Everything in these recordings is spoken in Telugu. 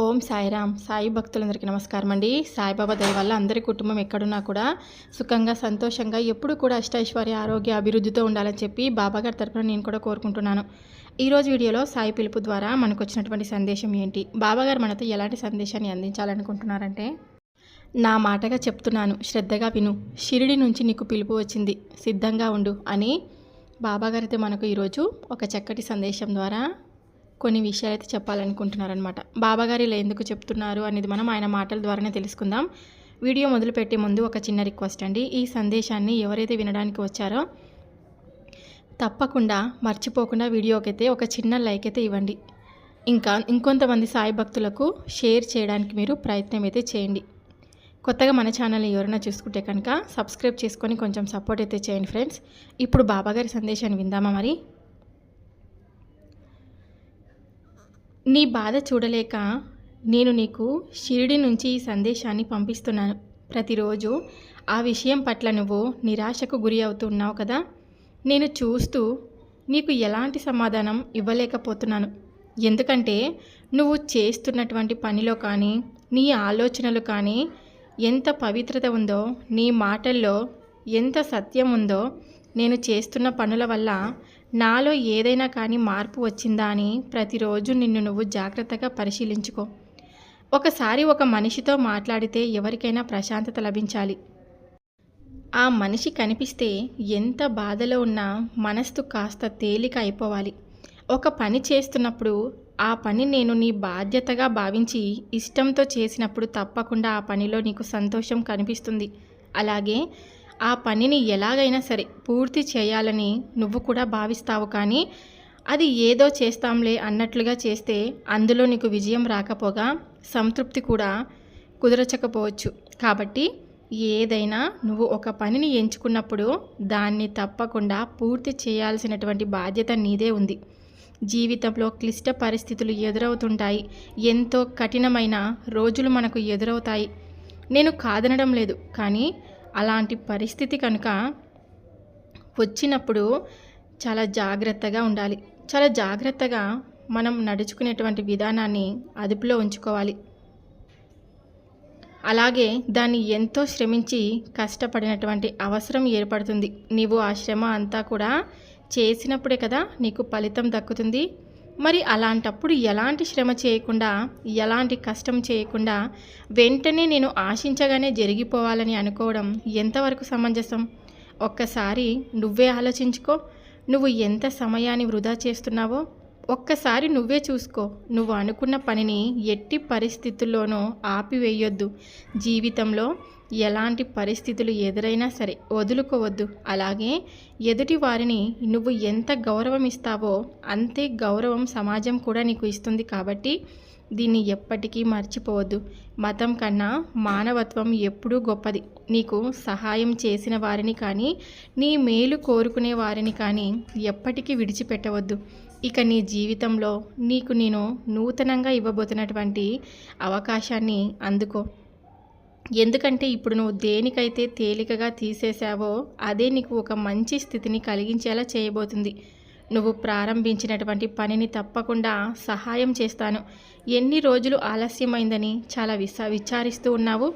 ఓం సాయిరామ్. సాయి భక్తులందరికీ నమస్కారం అండి సాయిబాబా దయ వల్ల అందరి కుటుంబం ఎక్కడున్నా కూడా సుఖంగా సంతోషంగా ఎప్పుడు కూడా అష్టైశ్వర్య ఆరోగ్య అభివృద్ధితో ఉండాలని చెప్పి బాబాగారి తరపున నేను కూడా కోరుకుంటున్నాను. ఈరోజు వీడియోలో సాయి పిలుపు ద్వారా మనకు వచ్చినటువంటి సందేశం ఏంటి? బాబాగారు మనతో ఎలాంటి సందేశాన్ని అందించాలనుకుంటున్నారంటే నా మాటగా చెప్తున్నాను శ్రద్ధగా విను షిరిడి నుంచి నీకు పిలుపు వచ్చింది సిద్ధంగా ఉండు అని బాబాగారితో మనకు ఈరోజు ఒక చక్కటి సందేశం ద్వారా కొన్ని విషయాలు అయితే చెప్పాలనుకుంటున్నారనమాట బాబాగారు ఇలా ఎందుకు చెప్తున్నారు అనేది మనం ఆయన మాటల ద్వారానే తెలుసుకుందాం. వీడియో మొదలుపెట్టే ముందు ఒక చిన్న రిక్వెస్ట్ అండి. ఈ సందేశాన్ని ఎవరైతే వినడానికి వచ్చారో తప్పకుండా మర్చిపోకుండా వీడియోకైతే ఒక చిన్న లైక్ అయితే ఇవ్వండి. ఇంకా ఇంకొంతమంది సాయి భక్తులకు షేర్ చేయడానికి మీరు ప్రయత్నం అయితే చేయండి. కొత్తగా మన ఛానల్ని ఎవరైనా చూసుకుంటే కనుక సబ్స్క్రైబ్ చేసుకొని కొంచెం సపోర్ట్ అయితే చేయండి ఫ్రెండ్స్. ఇప్పుడు బాబాగారి సందేశాన్ని విందామా మరి? నీ బాధ చూడలేక నేను నీకు షిరిడి నుంచి ఈ సందేశాన్ని పంపిస్తున్నాను. ప్రతిరోజు ఆ విషయం పట్ల నువ్వు నిరాశకు గురి అవుతున్నావు కదా? నేను చూస్తూ నీకు ఎలాంటి సమాధానం ఇవ్వలేకపోతున్నాను. ఎందుకంటే నువ్వు చేస్తున్నటువంటి పనిలో కానీ నీ ఆలోచనలు కానీ ఎంత పవిత్రత ఉందో నీ మాటల్లో ఎంత సత్యం ఉందో నేను చేస్తున్న పనుల వల్ల నాలో ఏదైనా కానీ మార్పు వచ్చిందా అని ప్రతిరోజు నిన్ను నువ్వు జాగ్రత్తగా పరిశీలించుకో. ఒకసారి ఒక మనిషితో మాట్లాడితే ఎవరికైనా ప్రశాంతత లభించాలి. ఆ మనిషి కనిపిస్తే ఎంత బాధలో ఉన్నా మనస్సు కాస్త తేలిక అయిపోవాలి. ఒక పని చేస్తున్నప్పుడు ఆ పని నేను నీ బాధ్యతగా భావించి ఇష్టంతో చేసినప్పుడు తప్పకుండా ఆ పనిలో నీకు సంతోషం కనిపిస్తుంది. అలాగే ఆ పనిని ఎలాగైనా సరే పూర్తి చేయాలని నువ్వు కూడా భావిస్తావు కానీ అది ఏదో చేస్తాంలే అన్నట్లుగా చేస్తే అందులో నీకు విజయం రాకపోగా సంతృప్తి కూడా కుదరచకపోవచ్చు. కాబట్టి ఏదైనా నువ్వు ఒక పనిని ఎంచుకున్నప్పుడు దాన్ని తప్పకుండా పూర్తి చేయాల్సినటువంటి బాధ్యత నీదే ఉంది. జీవితంలో క్లిష్ట పరిస్థితులు ఎదురవుతుంటాయి. ఎంతో కఠినమైన రోజులు మనకు ఎదురవుతాయి. నేను కాదనడం లేదు కానీ అలాంటి పరిస్థితి కనుక వచ్చినప్పుడు చాలా జాగ్రత్తగా ఉండాలి. చాలా జాగ్రత్తగా మనం నడుచుకునేటువంటి విధానాన్ని అదుపులో ఉంచుకోవాలి. అలాగే దాన్ని ఎంతో శ్రమించి కష్టపడినటువంటి అవసరం ఏర్పడుతుంది. నీవు ఆ శ్రమ అంతా కూడా చేసినప్పుడే కదా నీకు ఫలితం దక్కుతుంది. మరి అలాంటప్పుడు ఎలాంటి శ్రమ చేయకుండా ఎలాంటి కష్టం చేయకుండా వెంటనే నేను ఆశించగానే జరిగిపోవాలని అనుకోవడం ఎంతవరకు సమంజసం? ఒక్కసారి నువ్వే ఆలోచించుకో. నువ్వు ఎంత సమయాన్ని వృధా చేస్తున్నావో ఒక్కసారి నువ్వే చూసుకో. నువ్వు అనుకున్న పనిని ఎట్టి పరిస్థితుల్లోనూ ఆపివేయొద్దు. జీవితంలో ఎలాంటి పరిస్థితులు ఎదురైనా సరే వదులుకోవద్దు. అలాగే ఎదుటి వారిని నువ్వు ఎంత గౌరవం ఇస్తావో అంతే గౌరవం సమాజం కూడా నీకు ఇస్తుంది కాబట్టి దీన్ని ఎప్పటికీ మర్చిపోవద్దు. మతం కన్నా మానవత్వం ఎప్పుడూ గొప్పది. నీకు సహాయం చేసిన వారిని కానీ నీ మేలు కోరుకునే వారిని కానీ ఎప్పటికీ విడిచిపెట్టవద్దు. ఇక నీ జీవితంలో నీకు నేను నూతనంగా ఇవ్వబోతున్నటువంటి అవకాశాన్ని అందుకో. ఎందుకంటే ఇప్పుడు నువ్వు దేనికైతే తేలికగా తీసేసావో అదే నీకు ఒక మంచి స్థితిని కలిగించేలా చేయబోతుంది. నువ్వు ప్రారంభించినటువంటి పనిని తప్పకుండా సహాయం చేస్తాను. ఎన్ని రోజులు ఆలస్యమైందని చాలా విస విచారిస్తూ ఉన్నావు?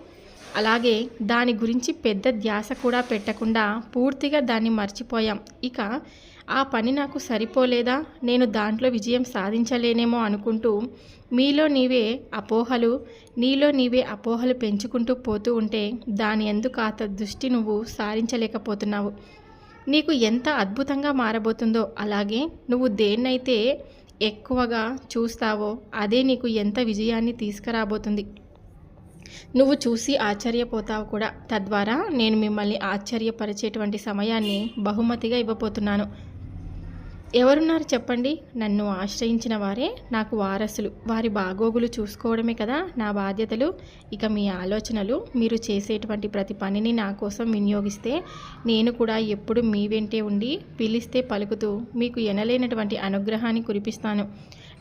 అలాగే దాని గురించి పెద్ద ధ్యాస కూడా పెట్టకుండా పూర్తిగా దాన్ని మర్చిపోయాం. ఇక ఆ పని నాకు సరిపోలేదా? నేను దాంట్లో విజయం సాధించలేనేమో అనుకుంటూ మీలో నీవే అపోహలు నీలో నీవే అపోహలు పెంచుకుంటూ పోతూ ఉంటే దాని ఎందుకు ఆ దృష్టి నువ్వు సారించలేకపోతున్నావు. నీకు ఎంత అద్భుతంగా మారబోతుందో అలాగే నువ్వు దేన్నైతే ఎక్కువగా చూస్తావో అదే నీకు ఎంత విజయాన్ని తీసుకురాబోతుంది. నువ్వు చూసి ఆశ్చర్యపోతావు కూడా. తద్వారా నేను మిమ్మల్ని ఆశ్చర్యపరిచేటువంటి సమయాన్ని బహుమతిగా ఇవ్వబోతున్నాను. ఎవరున్నారు చెప్పండి? నన్ను ఆశ్రయించిన వారే నాకు వారసులు. వారి బాగోగులు చూసుకోవడమే కదా నా బాధ్యతలు. ఇక మీ ఆలోచనలు మీరు చేసేటువంటి ప్రతి పనిని నా కోసం వినియోగిస్తే నేను కూడా ఎప్పుడు మీ వెంటే ఉండి పిలిస్తే పలుకుతూ మీకు ఎనలేనటువంటి అనుగ్రహాన్ని కురిపిస్తాను.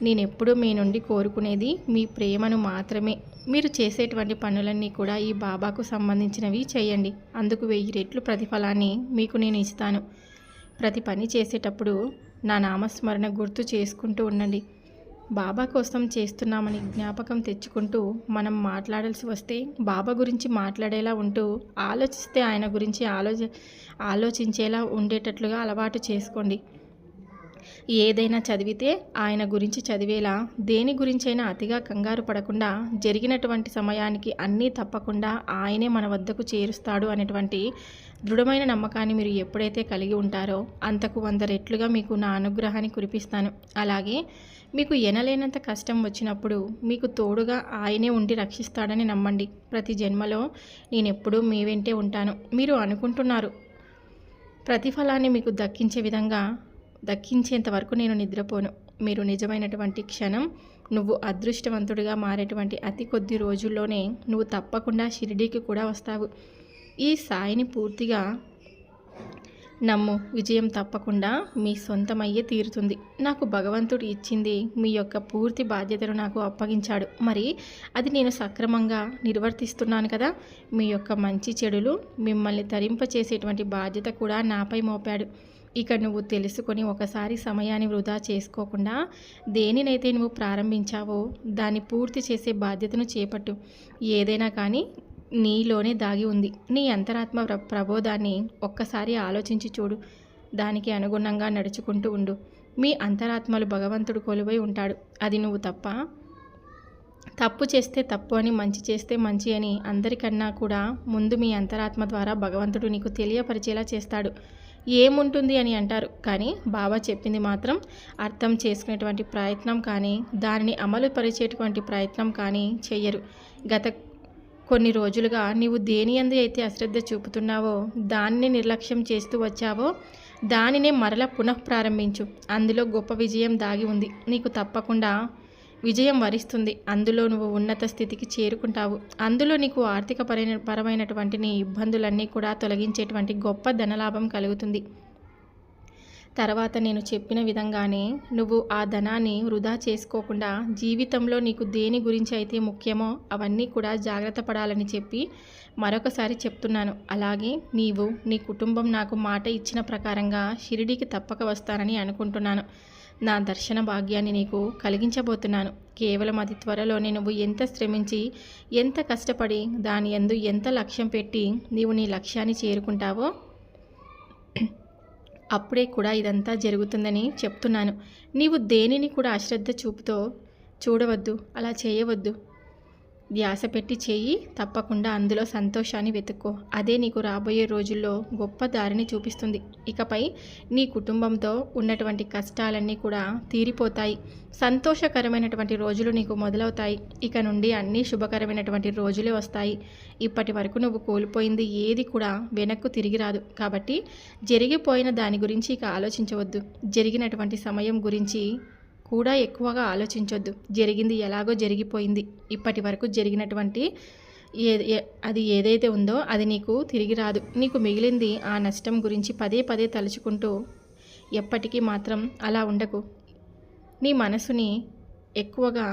నేను ఎప్పుడూ మీ నుండి కోరుకునేది మీ ప్రేమను మాత్రమే. మీరు చేసేటువంటి పనులన్నీ కూడా ఈ బాబాకు సంబంధించినవి చేయండి. అందుకు వెయ్యి రెట్లు ప్రతిఫలాన్ని మీకు నేను ఇస్తాను. ప్రతి పని చేసేటప్పుడు నా నామస్మరణ గుర్తు చేసుకుంటూ ఉండండి. బాబా కోసం చేస్తున్నామని జ్ఞాపకం తెచ్చుకుంటూ మనం మాట్లాడాల్సి వస్తే బాబా గురించి మాట్లాడేలా ఉంటూ ఆలోచిస్తే ఆయన గురించి ఆలోచ ఆలోచించేలా ఉండేటట్లుగా అలవాటు చేసుకోండి. ఏదైనా చదివితే ఆయన గురించి చదివేలా దేని గురించైనా అతిగా కంగారు పడకుండా జరిగినటువంటి సమయానికి అన్నీ తప్పకుండా ఆయనే మన వద్దకు చేరుస్తాడు అనేటువంటి దృఢమైన నమ్మకాన్ని మీరు ఎప్పుడైతే కలిగి ఉంటారో అంతకు వంద రెట్లుగా మీకు నా అనుగ్రహాన్ని కురిపిస్తాను. అలాగే మీకు ఎనలేనంత కష్టం వచ్చినప్పుడు మీకు తోడుగా ఆయనే ఉండి రక్షిస్తాడని నమ్మండి. ప్రతి జన్మలో నేను ఎప్పుడూ మీ వెంటే ఉంటాను. మీరు అనుకుంటున్నారు. ప్రతిఫలాన్ని మీకు దక్కించే విధంగా దక్కించేంత వరకు నేను నిద్రపోను. మీరు నిజమైనటువంటి క్షణం నువ్వు అదృష్టవంతుడిగా మారేటువంటి అతి కొద్ది రోజుల్లోనే నువ్వు తప్పకుండా షిరిడీకి కూడా వస్తావు. ఈ సాయిని పూర్తిగా నమ్ము. విజయం తప్పకుండా మీ సొంతమయ్యే తీరుతుంది. నాకు భగవంతుడు ఇచ్చింది మీ యొక్క పూర్తి బాధ్యతను నాకు అప్పగించాడు. మరి అది నేను సక్రమంగా నిర్వర్తిస్తున్నాను కదా? మీ యొక్క మంచి చెడులు మిమ్మల్ని తరింపచేసేటువంటి బాధ్యత కూడా నాపై మోపాడు. ఇక నువ్వు తెలుసుకొని ఒకసారి సమయాన్ని వృధా చేసుకోకుండా దేనినైతే నువ్వు ప్రారంభించావో దాన్ని పూర్తి చేసే బాధ్యతను చేపట్టు. ఏదైనా కానీ నీలోనే దాగి ఉంది. నీ అంతరాత్మ ప్ర ప్రబోధాన్ని ఒక్కసారి ఆలోచించి చూడు. దానికి అనుగుణంగా నడుచుకుంటూ ఉండు. మీ అంతరాత్మలు భగవంతుడు కొలువై ఉంటాడు. అది నువ్వు తప్ప. తప్పు చేస్తే తప్పు అని మంచి చేస్తే మంచి అని అందరికన్నా కూడా ముందు మీ అంతరాత్మ ద్వారా భగవంతుడు నీకు తెలియపరిచేలా చేస్తాడు. ఏముంటుంది అని అంటారు. కానీ బాబా చెప్పింది మాత్రం అర్థం చేసుకునేటువంటి ప్రయత్నం కానీ దానిని అమలు పరిచేటువంటి ప్రయత్నం కానీ చెయ్యరు. గత కొన్ని రోజులుగా నీవు దేని అందు అయితే అశ్రద్ధ చూపుతున్నావో దాన్ని నిర్లక్ష్యం చేస్తూ వచ్చావో దానినే మరల పునః ప్రారంభించు అందులో గొప్ప విజయం దాగి ఉంది. నీకు తప్పకుండా విజయం వరిస్తుంది. అందులో నువ్వు ఉన్నత స్థితికి చేరుకుంటావు. అందులో నీకు ఆర్థిక పరైన పరమైనటువంటి నీ ఇబ్బందులన్నీ కూడా తొలగించేటువంటి గొప్ప ధనలాభం కలుగుతుంది. తర్వాత నేను చెప్పిన విధంగానే నువ్వు ఆ ధనాన్ని వృధా చేసుకోకుండా జీవితంలో నీకు దేని గురించి అయితే ముఖ్యమో అవన్నీ కూడా జాగ్రత్త పడాలని చెప్పి మరొకసారి చెప్తున్నాను. అలాగే నీవు నీ కుటుంబం నాకు మాట ఇచ్చిన ప్రకారంగా షిరిడీకి తప్పక వస్తానని అనుకుంటున్నాను. నా దర్శన భాగ్యాన్ని నీకు కలిగించబోతున్నాను. కేవలం అతి త్వరలోనే నువ్వు ఎంత శ్రమించి ఎంత కష్టపడి దాని ఎందు ఎంత లక్ష్యం పెట్టి నీవు నీ లక్ష్యాన్ని చేరుకుంటావో అప్పుడే కూడా ఇదంతా జరుగుతుందని చెప్తున్నాను. నీవు దేనిని కూడా అశ్రద్ధ చూపుతో చూడవద్దు అలా చేయవద్దు. ధ్యాస పెట్టి చేయి తప్పకుండా అందులో సంతోషాన్ని వెతుక్కో. అదే నీకు రాబోయే రోజుల్లో గొప్ప దారిని చూపిస్తుంది. ఇకపై నీ కుటుంబంతో ఉన్నటువంటి కష్టాలన్నీ కూడా తీరిపోతాయి. సంతోషకరమైనటువంటి రోజులు నీకు మొదలవుతాయి. ఇక నుండి అన్ని శుభకరమైనటువంటి రోజులే వస్తాయి. ఇప్పటి వరకు నువ్వు కోల్పోయింది ఏది కూడా వెనక్కు తిరిగి రాదు. కాబట్టి జరిగిపోయిన దాని గురించి ఇక ఆలోచించవద్దు. జరిగినటువంటి సమయం గురించి కూడా ఎక్కువగా ఆలోచించొద్దు. జరిగింది ఎలాగో జరిగిపోయింది. ఇప్పటి వరకు జరిగినటువంటి ఏ అది ఏదైతే ఉందో అది నీకు తిరిగి రాదు. నీకు మిగిలింది ఆ నష్టం గురించి పదే పదే తలుచుకుంటూ ఎప్పటికీ మాత్రం అలా ఉండకు. నీ మనసుని ఎక్కువగా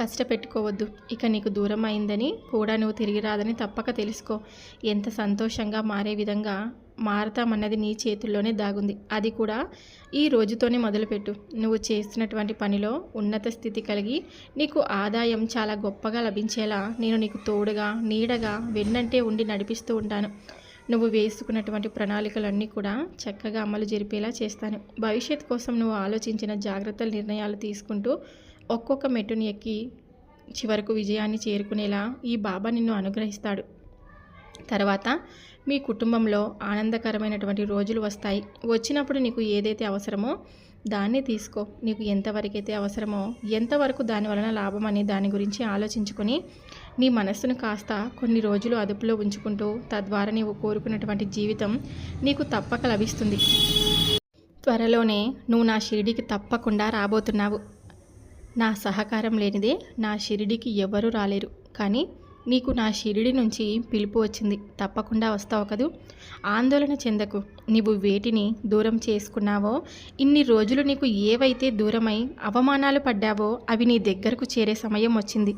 కష్టపెట్టుకోవద్దు. ఇక నీకు దూరం అయిందని కూడా నువ్వు తిరిగి రాదని తప్పక తెలుసుకో. ఎంత సంతోషంగా మారే విధంగా మారతామన్నది నీ చేతుల్లోనే దాగుంది. అది కూడా ఈ రోజుతోనే మొదలుపెట్టు. నువ్వు చేస్తున్నటువంటి పనిలో ఉన్నత స్థితి కలిగి నీకు ఆదాయం చాలా గొప్పగా లభించేలా నేను నీకు తోడుగా నీడగా వెన్నంటే ఉండి నడిపిస్తూ ఉంటాను. నువ్వు వేసుకున్నటువంటి ప్రణాళికలన్నీ కూడా చక్కగా అమలు జరిపేలా చేస్తాను. భవిష్యత్ కోసం నువ్వు ఆలోచించిన జాగ్రత్తలు నిర్ణయాలు తీసుకుంటూ ఒక్కొక్క మెట్టుని ఎక్కి చివరకు విజయాన్ని చేరుకునేలా ఈ బాబా నిన్ను అనుగ్రహిస్తాడు. తర్వాత మీ కుటుంబంలో ఆనందకరమైనటువంటి రోజులు వస్తాయి. వచ్చినప్పుడు నీకు ఏదైతే అవసరమో దాన్ని తీసుకో. నీకు ఎంతవరకైతే అవసరమో ఎంతవరకు దాని వలన లాభం అని దాని గురించి ఆలోచించుకొని నీ మనస్సును కాస్త కొన్ని రోజులు అదుపులో ఉంచుకుంటూ తద్వారా నీవు కోరుకున్నటువంటి జీవితం నీకు తప్పక లభిస్తుంది. త్వరలోనే నువ్వు నా షిరిడికి తప్పకుండా రాబోతున్నావు. నా సహకారం లేనిదే నా షిరిడికి ఎవరూ రాలేరు. కానీ నీకు నా షిరిడి నుంచి పిలుపు వచ్చింది. తప్పకుండా వస్తావు కదూ? ఆందోళన చెందకు. నీవు వేటిని దూరం చేసుకున్నావో ఇన్ని రోజులు నీకు ఏవైతే దూరమై అవమానాలు పడ్డావో అవి నీ దగ్గరకు చేరే సమయం వచ్చింది.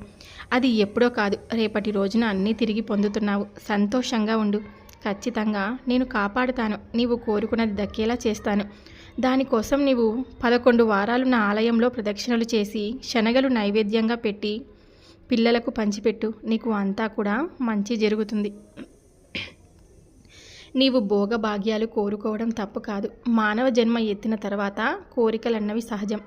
అది ఎప్పుడో కాదు. రేపటి రోజున అన్నీ తిరిగి పొందుతున్నావు. సంతోషంగా ఉండు. ఖచ్చితంగా నేను కాపాడుతాను. నీవు కోరుకున్నది దక్కేలా చేస్తాను. దానికోసం నీవు పదకొండు వారాలు నా ఆలయంలో ప్రదక్షిణలు చేసి శనగలు నైవేద్యంగా పెట్టి పిల్లలకు పంచిపెట్టు. నీకు అంతా కూడా మంచి జరుగుతుంది. నీవు భోగభాగ్యాలు కోరుకోవడం తప్పు కాదు. మానవ జన్మ ఎత్తిన తర్వాత కోరికలన్నవి సహజం.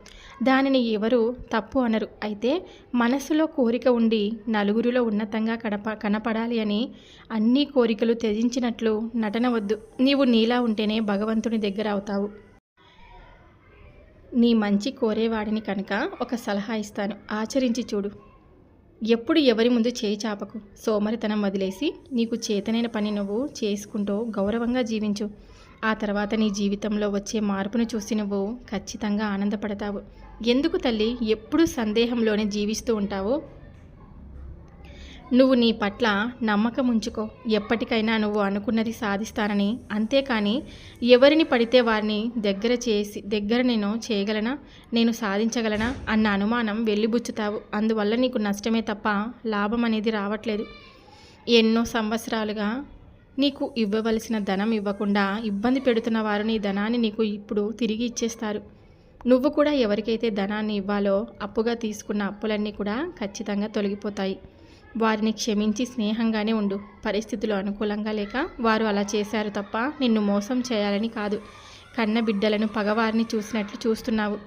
దానిని ఎవరు తప్పు అనరు. అయితే మనసులో కోరిక ఉండి నలుగురిలో ఉన్నతంగా కడప కనపడాలి అని అన్ని కోరికలు త్యజించినట్లు నటన వద్దు. నీవు నీలా ఉంటేనే భగవంతుని దగ్గర అవుతావు. నీ మంచి కోరేవాడిని కనుక ఒక సలహా ఇస్తాను. ఆచరించి చూడు. ఎప్పుడు ఎవరి ముందు చేయి చాపకు. సోమరితనం వదిలేసి నీకు చేతనైన పని నువ్వు చేసుకుంటూ గౌరవంగా జీవించు. ఆ తర్వాత నీ జీవితంలో వచ్చే మార్పును చూసి నువ్వు ఖచ్చితంగా ఆనందపడతావు. ఎందుకు తల్లి? ఎప్పుడు సందేహంలోనే జీవిస్తూ ఉంటావు. నువ్వు నీ పట్ల నమ్మకం ఉంచుకో. ఎప్పటికైనా నువ్వు అనుకున్నది సాధిస్తానని. అంతేకాని ఎవరిని పడితే వారిని దగ్గర చేసి దగ్గర నేను చేయగలనా? నేను సాధించగలనా? అన్న అనుమానం వెళ్ళిబుచ్చుతావు అందువల్ల నీకు నష్టమే తప్ప లాభం అనేది రావట్లేదు. ఎన్నో సంవత్సరాలుగా నీకు ఇవ్వవలసిన ధనం ఇవ్వకుండా ఇబ్బంది పెడుతున్న వారు నీ ధనాన్ని నీకు ఇప్పుడు తిరిగి ఇచ్చేస్తారు. నువ్వు కూడా ఎవరికైతే ధనాన్ని ఇవ్వాలో అప్పుగా తీసుకున్న అప్పులన్నీ కూడా ఖచ్చితంగా తొలగిపోతాయి. వారిని క్షమించి స్నేహంగానే ఉండు. పరిస్థితులు అనుకూలంగా లేక వారు అలా చేశారు తప్ప నిన్ను మోసం చేయాలని కాదు. కన్న బిడ్డలను పగవారిని చూసినట్లు చూస్తున్నావు.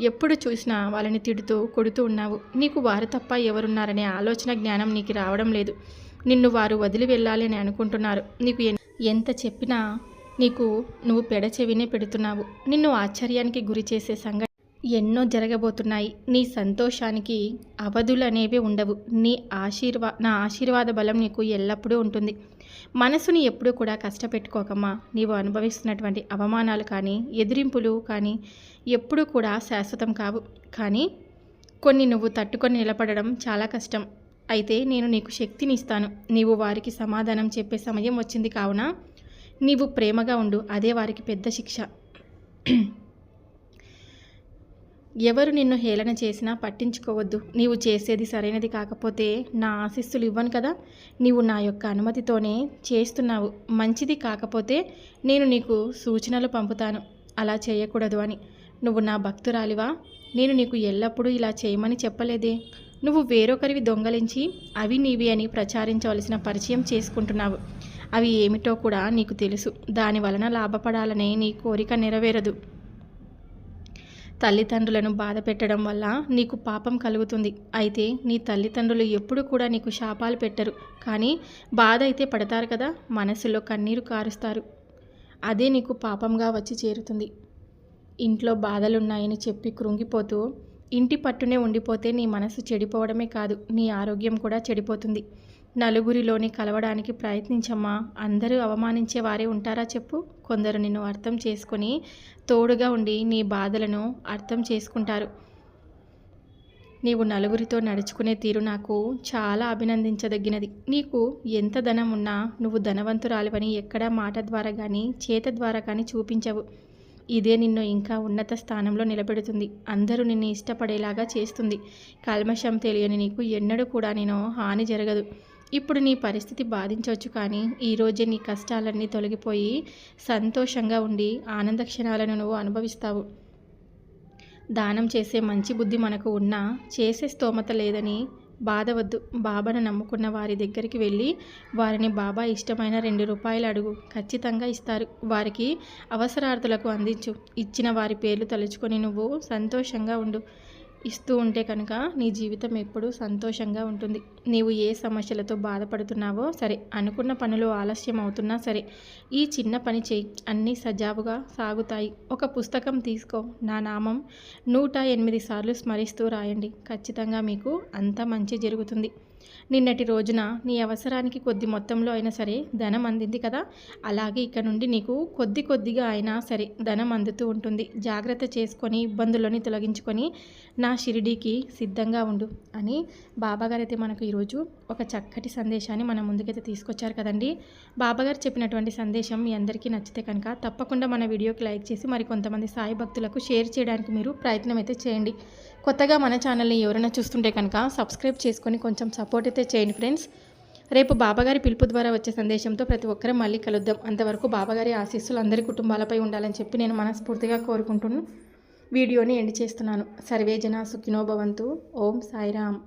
ఎప్పుడు చూసినా వాళ్ళని తిడుతూ కొడుతూ ఉన్నావు. నీకు వారు తప్ప ఎవరున్నారనే ఆలోచన జ్ఞానం నీకు రావడం లేదు. నిన్ను వారు వదిలి వెళ్ళాలి అని అనుకుంటున్నారు. నీకు ఎంత చెప్పినా నీకు నువ్వు పెడచెవినే పెడుతున్నావు. నిన్ను ఆశ్చర్యానికి గురి చేసే సంఘటన ఎన్నో జరగబోతున్నాయి. నీ సంతోషానికి అవధులు అనేవి ఉండవు. నీ ఆశీర్వా నా ఆశీర్వాద బలం నీకు ఎల్లప్పుడూ ఉంటుంది. మనసుని ఎప్పుడూ కూడా కష్టపెట్టుకోకమ్మా. నీవు అనుభవిస్తున్నటువంటి అవమానాలు కానీ ఎదిరింపులు కానీ ఎప్పుడూ కూడా శాశ్వతం కావు. కానీ కొన్ని నువ్వు తట్టుకొని నిలబడడం చాలా కష్టం. అయితే నేను నీకు శక్తిని ఇస్తాను. నీవు వారికి సమాధానం చెప్పే సమయం వచ్చింది కావున నీవు ప్రేమగా ఉండు. అదే వారికి పెద్ద శిక్ష. ఎవరు నిన్ను హేళన చేసినా పట్టించుకోవద్దు. నీవు చేసేది సరైనది కాకపోతే నా ఆశీస్సులు ఇవ్వను కదా. నీవు నా యొక్క అనుమతితోనే చేస్తున్నావు. మంచిది కాకపోతే నేను నీకు సూచనలు పంపుతాను. అలా చేయకూడదు అని. నువ్వు నా భక్తురాలివా? నేను నీకు ఎల్లప్పుడూ ఇలా చేయమని చెప్పలేదే. నువ్వు వేరొకరివి దొంగలించి అవి నీవి అని ప్రచారించవలసిన పరిచయం చేసుకుంటున్నావు. అవి ఏమిటో కూడా నీకు తెలుసు. దాని వలన లాభపడాలనే నీ కోరిక నెరవేరదు. తల్లిదండ్రులను బాధ పెట్టడం వల్ల నీకు పాపం కలుగుతుంది. అయితే నీ తల్లిదండ్రులు ఎప్పుడు కూడా నీకు శాపాలు పెట్టరు. కానీ బాధ అయితే పడతారు కదా మనసులో కన్నీరు కారుస్తారు. అదే నీకు పాపంగా వచ్చి చేరుతుంది. ఇంట్లో బాధలున్నాయని చెప్పి కృంగిపోతూ ఇంటి పట్టునే ఉండిపోతే నీ మనసు చెడిపోవడమే కాదు నీ ఆరోగ్యం కూడా చెడిపోతుంది. నలుగురిలోని కలవడానికి ప్రయత్నించమ్మా. అందరూ అవమానించే వారే ఉంటారా చెప్పు. కొందరు నిన్ను అర్థం చేసుకొని తోడుగా ఉండి నీ బాధలను అర్థం చేసుకుంటారు. నీవు నలుగురితో నడుచుకునే తీరు నాకు చాలా అభినందించదగినది. నీకు ఎంత ధనం ఉన్నా నువ్వు ధనవంతురాలివని ఎక్కడా మాట ద్వారా కానీ చేత ద్వారా కానీ చూపించవు. ఇదే నిన్ను ఇంకా ఉన్నత స్థానంలో నిలబెడుతుంది. అందరూ నిన్ను ఇష్టపడేలాగా చేస్తుంది. కల్మషం తెలియని నీకు ఎన్నడూ కూడా నేను హాని జరగదు. ఇప్పుడు నీ పరిస్థితి బాధించవచ్చు కానీ ఈరోజే నీ కష్టాలన్నీ తొలగిపోయి సంతోషంగా ఉండి ఆనంద క్షణాలను నువ్వు అనుభవిస్తావు. దానం చేసే మంచి బుద్ధి మనకు ఉన్నా చేసే స్తోమత లేదని బాధవద్దు. బాబాను నమ్ముకున్న వారి దగ్గరికి వెళ్ళి వారిని బాబా ఇష్టమైన రెండు రూపాయలు అడుగు. ఖచ్చితంగా ఇస్తారు. వారికి అవసరార్థులకు అందించు. ఇచ్చిన వారి పేర్లు తలుచుకొని నువ్వు సంతోషంగా ఉండు. ఇస్తూ ఉంటే కనుక నీ జీవితం ఎప్పుడూ సంతోషంగా ఉంటుంది. నీవు ఏ సమస్యలతో బాధపడుతున్నావో సరే అనుకున్న పనులు ఆలస్యం అవుతున్నా సరే ఈ చిన్న పని చేయి. అన్నీ సజావుగా సాగుతాయి. ఒక పుస్తకం తీసుకో. నా నామం నూట ఎనిమిది సార్లు స్మరిస్తూ రాయండి. ఖచ్చితంగా మీకు అంత మంచి జరుగుతుంది. నిన్నటి రోజున నీ అవసరానికి కొద్ది మొత్తంలో అయినా సరే ధనం అందింది కదా. అలాగే ఇక నుండి నీకు కొద్ది కొద్దిగా అయినా సరే ధనం అందుతూ ఉంటుంది. జాగ్రత్త చేసుకొని ఇబ్బందులని తొలగించుకొని నా షిరిడీకి సిద్ధంగా ఉండు అని బాబాగారు అయితే మనకు ఈరోజు ఒక చక్కటి సందేశాన్ని మన ముందుకైతే తీసుకొచ్చారు కదండి. బాబాగారు చెప్పినటువంటి సందేశం మీ అందరికీ నచ్చితే కనుక తప్పకుండా మన వీడియోకి లైక్ చేసి మరి కొంతమంది సాయి భక్తులకు షేర్ చేయడానికి మీరు ప్రయత్నం అయితే చేయండి. కొత్తగా మన ఛానల్ని ఎవరైనా చూస్తుంటే కనుక సబ్స్క్రైబ్ చేసుకొని కొంచెం సపోర్ట్ అయితే చేయండి ఫ్రెండ్స్. రేపు బాబాగారి పిలుపు ద్వారా వచ్చే సందేశంతో ప్రతి ఒక్కరూ మళ్ళీ కలుద్దాం. అంతవరకు బాబాగారి ఆశీస్సులు అందరి కుటుంబాలపై ఉండాలని చెప్పి నేను మనస్ఫూర్తిగా కోరుకుంటున్నాను వీడియోని ఎండ్ చేస్తున్నాను. సర్వే జన సుఖినో ఓం సాయిరామ్.